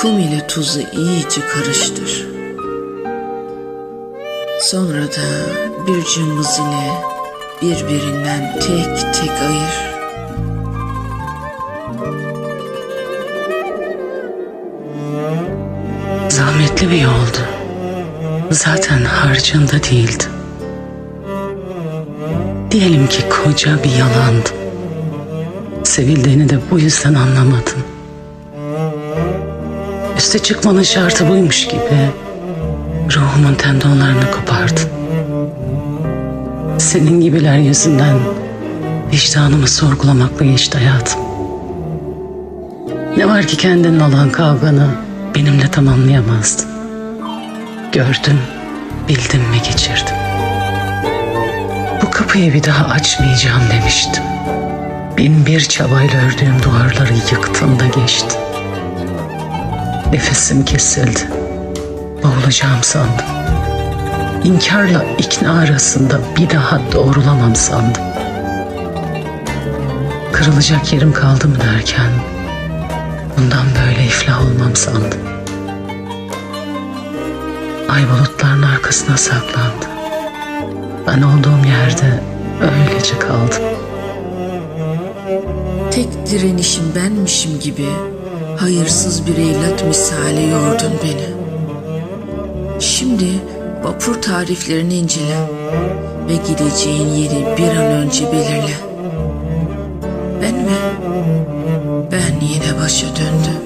Kum ile tuzu iyice karıştır. Sonra da bir cımbız ile birbirinden tek tek ayır. Zahmetli bir yoldu. Zaten harcında değildi. Diyelim ki koca bir yalandı. Sevildiğini de bu yüzden anlamadın. Üste çıkmanın şartı buymuş gibi ruhumun tendonlarını kopardın. Senin gibiler yüzünden vicdanımı sorgulamakla geçti hayatım. Ne var ki kendinin olan kavganı benimle tamamlayamazdın. Gördüm, bildim ve geçirdim. Bu kapıyı bir daha açmayacağım demiştim. Bin bir çabayla ördüğüm duvarları yıktın da geçtin. Nefesim kesildi. Boğulacağım sandım. İnkarla ikna arasında bir daha doğrulamam sandım. Kırılacak yerim kaldı mı derken bundan böyle iflah olmam sandım. Ay bulutların arkasına saklandı. Ben olduğum yerde öylece kaldım. Tek direnişim benmişim gibi hayırsız bir evlat misali yordun beni. Şimdi vapur tariflerini incele ve gideceğin yeri bir an önce belirle. Ben mi? Ben yine başa döndüm.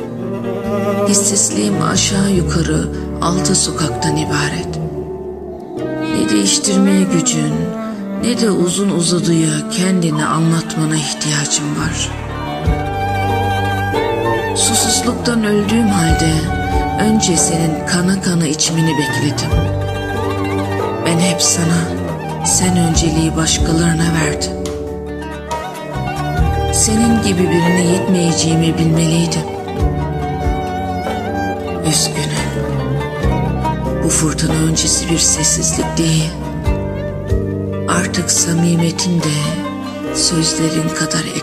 Hissizliğim aşağı yukarı altı sokaktan ibaret. Ne değiştirmeye gücün ne de uzun uzadıya kendini anlatmana ihtiyacım var. Susuzluktan öldüğüm halde önce senin kana kana içmini bekledim. Ben hep sana, sen önceliği başkalarına verdin. Senin gibi birine yetmeyeceğimi bilmeliydim. Üzgünüm. Bu fırtına öncesi bir sessizlik değil. Artık samimiyetin de sözlerin kadar.